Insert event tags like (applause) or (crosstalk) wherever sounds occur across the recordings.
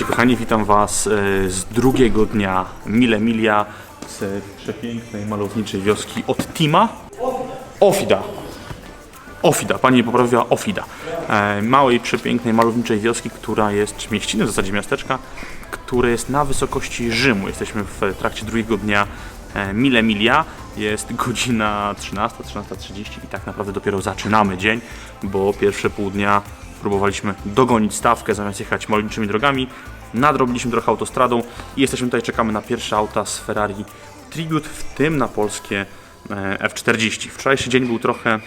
Kochani, witam Was e, z drugiego dnia Mile Milia z przepięknej, malowniczej wioski od Tima. Ofida. Ofida, pani poprawiła Ofida. E, małej, przepięknej, malowniczej wioski, która jest, czy mieściny w zasadzie miasteczka, które jest na wysokości Rzymu. Jesteśmy w trakcie drugiego dnia e, Mile Milia. Jest godzina 13, 13.30 i tak naprawdę dopiero zaczynamy dzień, bo pierwsze pół dnia próbowaliśmy dogonić stawkę zamiast jechać malowniczymi drogami. Nadrobiliśmy trochę autostradą i jesteśmy tutaj, czekamy na pierwsze auta z Ferrari Tribute, w tym na polskie e, F40. Wczorajszy dzień był trochę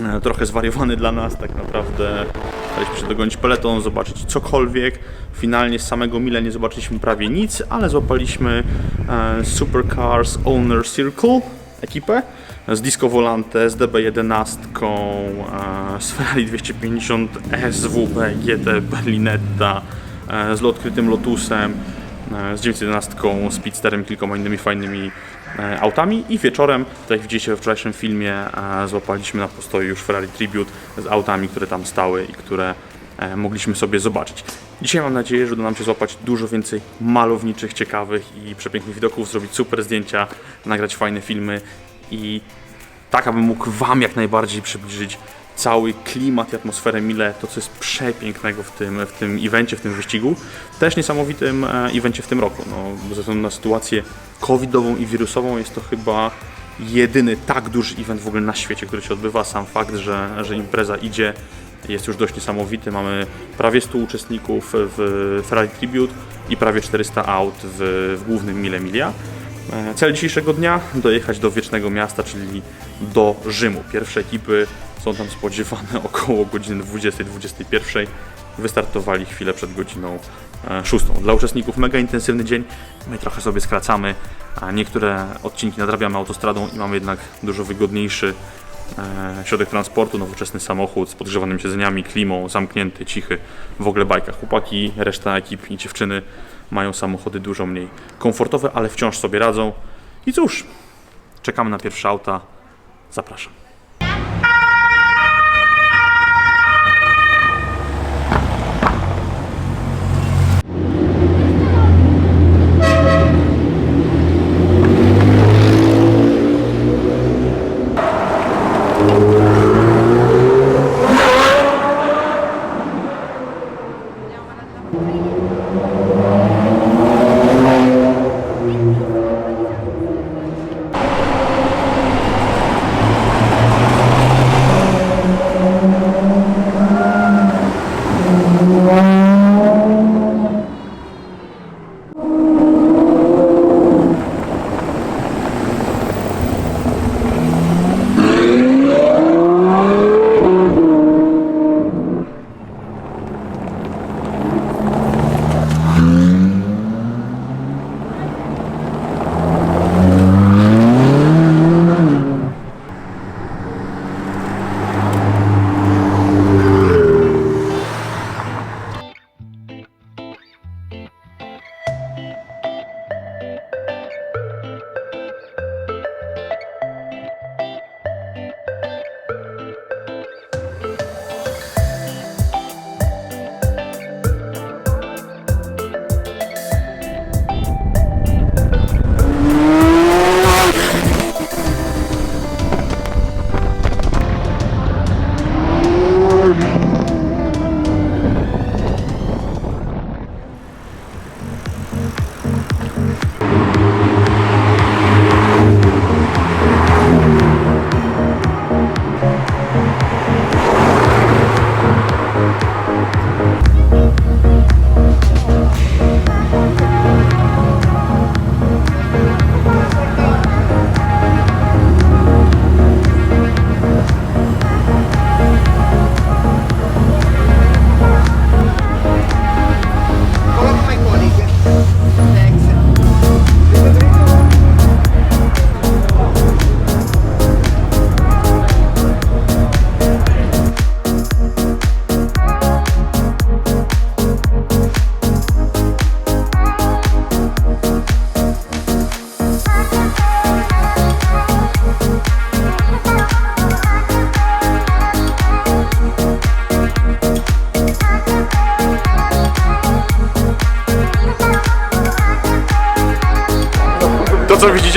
e, trochę zwariowany dla nas, tak naprawdę staraliśmy się dogonić peleton, zobaczyć cokolwiek. Finalnie z samego Mile nie zobaczyliśmy prawie nic, ale złapaliśmy e, Supercars Owner Circle ekipę z Disco Volante, z DB11, e, z Ferrari 250 SWB GT Berlinetta, e, z odkrytym Lotusem, e, z 911, Speedsterem i kilkoma innymi fajnymi autami. I wieczorem, tak jak widzicie we wczorajszym filmie, złapaliśmy na postoju już Ferrari Tribute z autami, które tam stały i które mogliśmy sobie zobaczyć. Dzisiaj mam nadzieję, że uda nam się złapać dużo więcej malowniczych, ciekawych i przepięknych widoków, zrobić super zdjęcia, nagrać fajne filmy i tak, abym mógł Wam jak najbardziej przybliżyć cały klimat i atmosferę Mile, to co jest przepięknego w tym, w tym evencie, w tym wyścigu. Też niesamowitym e, evencie w tym roku. No, ze względu na sytuację covidową i wirusową jest to chyba jedyny tak duży event w ogóle na świecie, który się odbywa. Sam fakt, że, że impreza idzie jest już dość niesamowity. Mamy prawie 100 uczestników w Ferrari Tribute i prawie 400 aut w, w głównym Mile Milia. E, Cel dzisiejszego dnia dojechać do wiecznego miasta, czyli do Rzymu. Pierwsze ekipy są tam spodziewane (laughs) około godziny 20-21. Wystartowali chwilę przed godziną e, 6. Dla uczestników mega intensywny dzień. My trochę sobie skracamy, a niektóre odcinki nadrabiamy autostradą i mamy jednak dużo wygodniejszy e, środek transportu, nowoczesny samochód z podgrzewanymi siedzeniami, klimą, zamknięty, cichy, w ogóle bajka. Chłopaki, reszta ekip i dziewczyny mają samochody dużo mniej komfortowe, ale wciąż sobie radzą. I cóż, czekamy na pierwsze auta. Zapraszam.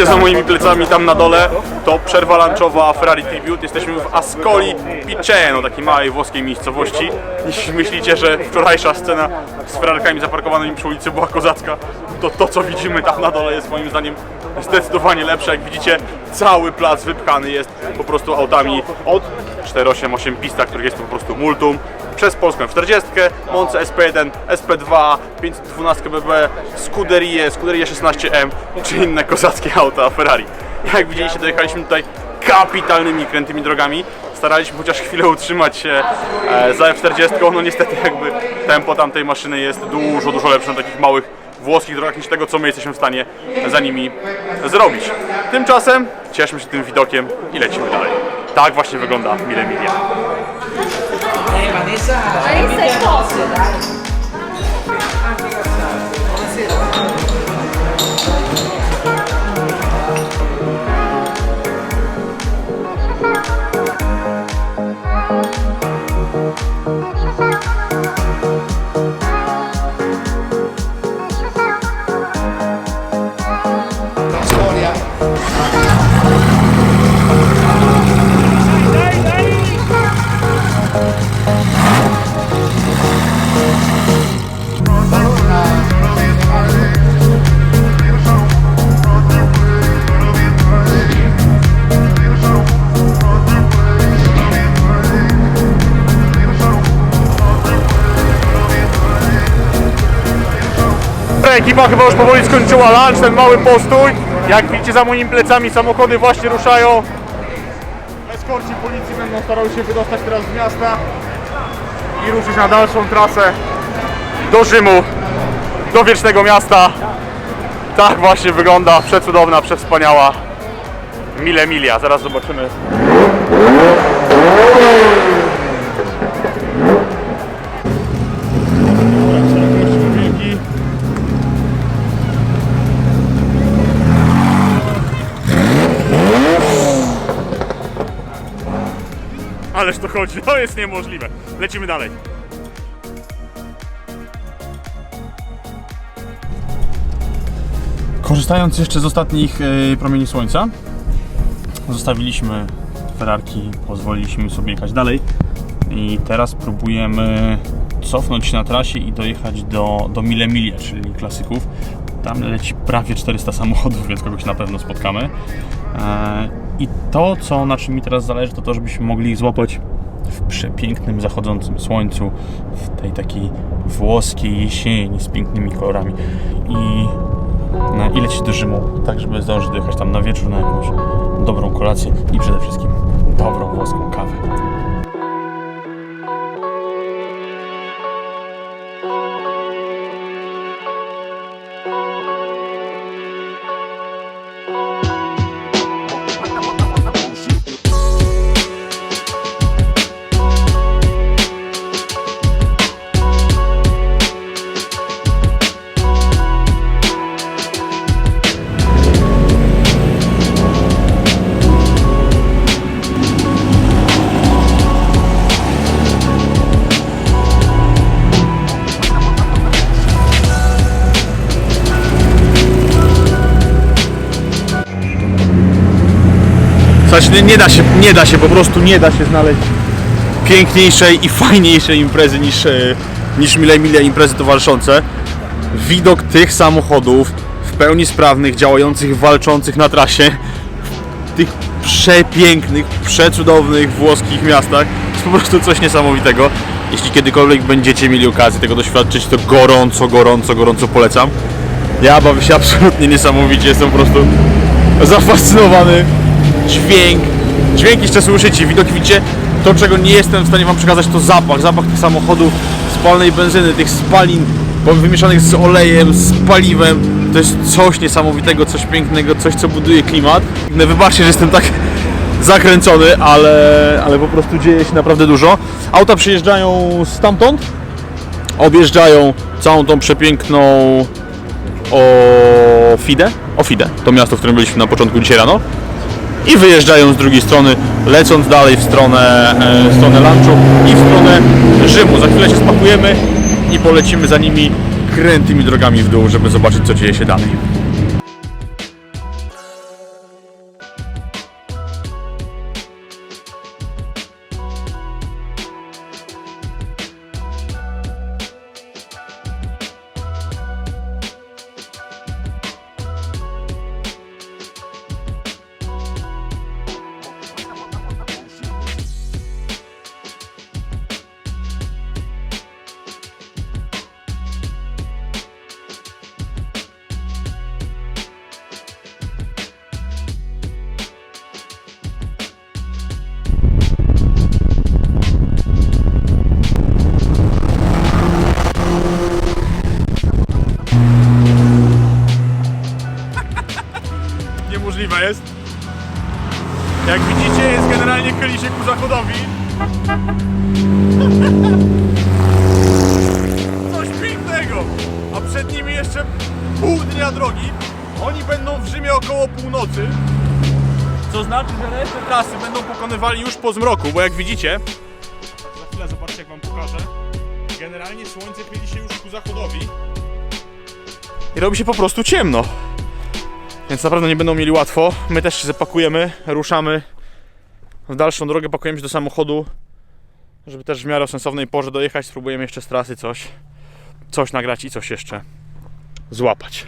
Za moimi plecami tam na dole, to przerwa lunchowa Ferrari Tribute. Jesteśmy w Ascoli Piceno, takiej małej włoskiej miejscowości. Jeśli myślicie, że wczorajsza scena z Ferrarkami zaparkowanymi przy ulicy była kozacka, to to co widzimy tam na dole jest moim zdaniem zdecydowanie lepsze. Jak widzicie, cały plac wypchany jest po prostu autami od 488 pista, których jest po prostu multum przez Polską 40, Monce SP1, SP2, 512 BB, Scuderie, Scuderie 16M czy inne kozackie auta Ferrari. Jak widzieliście, dojechaliśmy tutaj kapitalnymi, krętymi drogami. Staraliśmy chociaż chwilę utrzymać się e, za F40, no niestety jakby tempo tamtej maszyny jest dużo, dużo lepsze na takich małych włoskich drogach niż tego, co my jesteśmy w stanie za nimi zrobić. Tymczasem cieszmy się tym widokiem i lecimy dalej. Tak właśnie wygląda Mille Miglia. Vanessa, Vanessa, é Ekipa chyba już powoli skończyła lunch, ten mały postój. Jak widzicie za moimi plecami samochody właśnie ruszają. Eskorci policji będą starały się wydostać teraz z miasta i ruszyć na dalszą trasę do Rzymu, do wiecznego miasta. Tak właśnie wygląda przecudowna, przewspaniała Mille Milia. Zaraz zobaczymy. Ależ to chodzi, to jest niemożliwe. Lecimy dalej. Korzystając jeszcze z ostatnich e, promieni słońca, zostawiliśmy Ferrarki, pozwoliliśmy sobie jechać dalej i teraz próbujemy cofnąć się na trasie i dojechać do, do Mille Miglia, czyli klasyków. Tam leci prawie 400 samochodów, więc kogoś na pewno spotkamy. E, I to, co na czym mi teraz zależy, to to, żebyśmy mogli złapać w przepięknym zachodzącym słońcu, w tej takiej włoskiej jesieni z pięknymi kolorami. I no, i lecieć do Rzymu, tak żeby zdążyć dojechać tam na wieczór na jakąś dobrą kolację i przede wszystkim dobrą włoską kawę. Słuchajcie, nie, nie da się, nie da się, po prostu nie da się znaleźć piękniejszej i fajniejszej imprezy niż, e, niż Mile Milia imprezy towarzyszące. Widok tych samochodów w pełni sprawnych, działających, walczących na trasie w tych przepięknych, przecudownych włoskich miastach jest po prostu coś niesamowitego. Jeśli kiedykolwiek będziecie mieli okazję tego doświadczyć, to gorąco, gorąco, gorąco polecam. Ja bawię się absolutnie niesamowicie, jestem po prostu zafascynowany. Dźwięk, dźwięk jeszcze słyszycie, widok widzicie. To, czego nie jestem w stanie Wam przekazać, to zapach. Zapach tych samochodów, spalnej benzyny, tych spalin wymieszanych z olejem, z paliwem. To jest coś niesamowitego, coś pięknego, coś, co buduje klimat. No, Wybaczcie, że jestem tak zakręcony, ale, ale po prostu dzieje się naprawdę dużo. Auta przyjeżdżają stamtąd, objeżdżają całą tą przepiękną o Fide, to miasto, w którym byliśmy na początku dzisiaj rano i wyjeżdżają z drugiej strony, lecąc dalej w stronę, e, w stronę lunchu i w stronę Rzymu. Za chwilę się spakujemy i polecimy za nimi krętymi drogami w dół, żeby zobaczyć co dzieje się dalej. Północy. Co znaczy, że resztę trasy będą pokonywali już po zmroku, bo jak widzicie, za chwilę zobaczcie jak wam pokażę. Generalnie słońce chyli się już ku zachodowi. I robi się po prostu ciemno. Więc naprawdę nie będą mieli łatwo. My też się zapakujemy, ruszamy w dalszą drogę, pakujemy się do samochodu, żeby też w miarę sensownej porze dojechać. Spróbujemy jeszcze z trasy coś, coś nagrać i coś jeszcze złapać.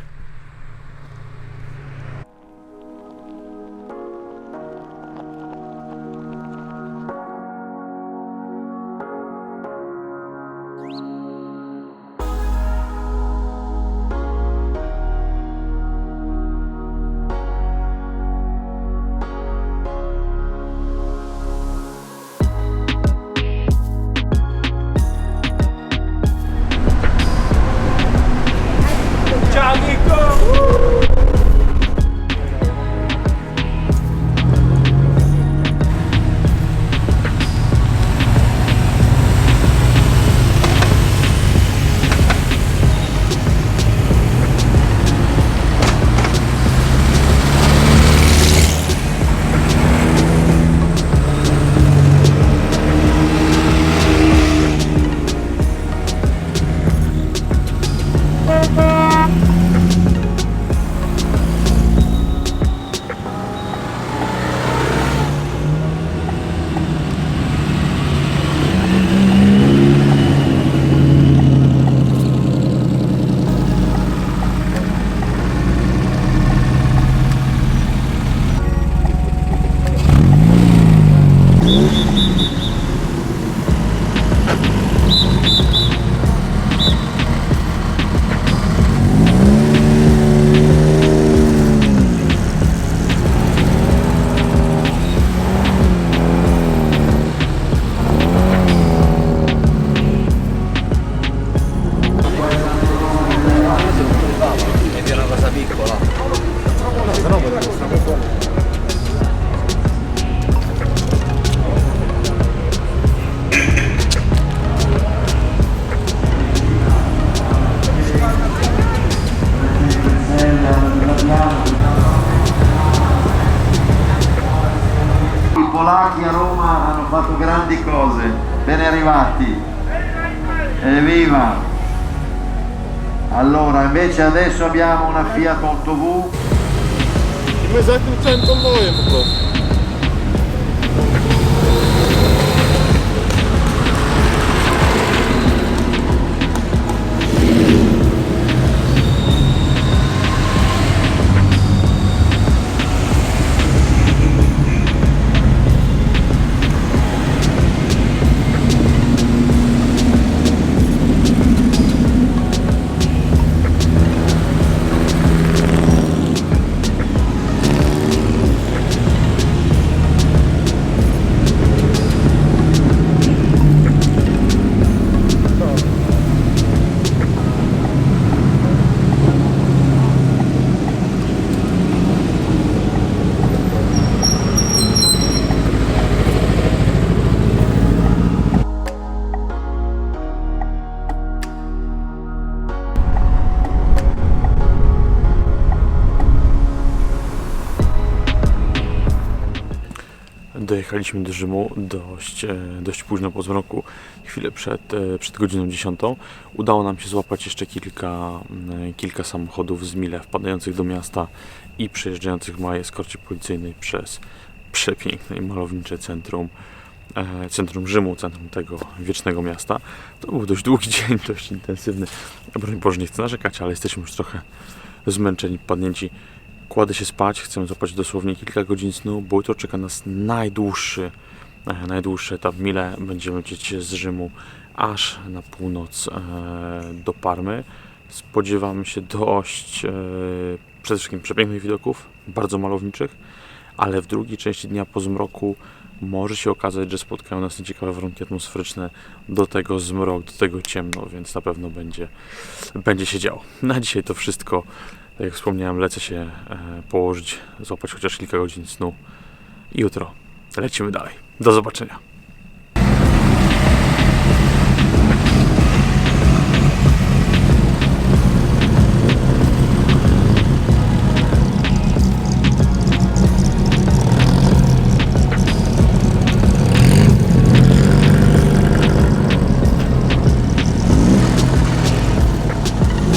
Polacchi a Roma hanno fatto grandi cose, ben arrivati. Evviva! Allora, invece adesso abbiamo una Fiat 8V I my za tym prostu. Dojechaliśmy do Rzymu dość, e, dość późno po zmroku, chwilę przed, e, przed godziną 10. Udało nam się złapać jeszcze kilka, m, kilka samochodów z mile wpadających do miasta i przejeżdżających w małej eskorcie policyjnej przez przepiękne i malownicze centrum, e, centrum Rzymu, centrum tego wiecznego miasta. To był dość długi (laughs) dzień, dość intensywny. Broń Boże, nie chcę narzekać, ale jesteśmy już trochę zmęczeni, padnięci. Kładę się spać, chcę złapać dosłownie kilka godzin snu, bo jutro czeka nas najdłuższy, e, najdłuższy etap mile. Będziemy lecieć z Rzymu aż na północ e, do Parmy. Spodziewamy się dość e, przede wszystkim przepięknych widoków, bardzo malowniczych, ale w drugiej części dnia po zmroku może się okazać, że spotkają nas nieciekawe warunki atmosferyczne, do tego zmrok, do tego ciemno, więc na pewno będzie, będzie się działo. Na dzisiaj to wszystko. Tak jak wspomniałem, lecę się e, położyć, złapać chociaż kilka godzin snu. I jutro lecimy dalej. Do zobaczenia.